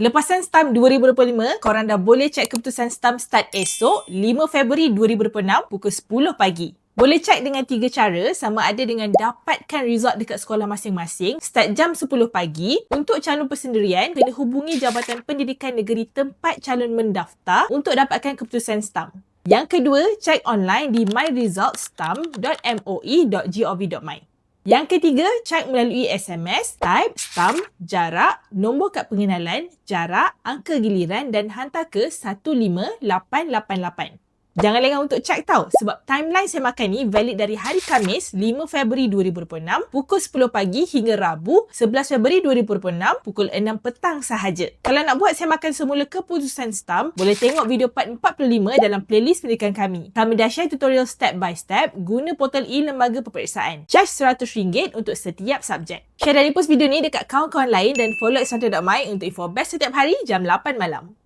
Lepasan stamp 2025, korang dah boleh cek keputusan stamp start esok 5 Februari 2026 pukul 10 pagi. Boleh cek dengan tiga cara sama ada dengan dapatkan result dekat sekolah masing-masing start jam 10 pagi. Untuk calon persendirian, kena hubungi Jabatan Pendidikan Negeri tempat calon mendaftar untuk dapatkan keputusan stamp. Yang kedua, cek online di myresultstamp.moe.gov.my. Yang ketiga, cek melalui SMS, type, stamp, jarak, nombor kad pengenalan, jarak, angka giliran dan hantar ke 15888. Jangan lengah untuk cek tau sebab timeline saya makan ni valid dari hari Kamis 5 Februari 2026 pukul 10 pagi hingga Rabu 11 Februari 2026 pukul 6 petang sahaja. Kalau nak buat saya makan semula keputusan stamp, boleh tengok video part 45 dalam playlist pendidikan kami. Kami dah share tutorial step by step guna portal e-lembaga peperiksaan. Charge RM100 untuk setiap subjek. Share dan repost video ni dekat kawan-kawan lain dan follow at untuk info best setiap hari jam 8 malam.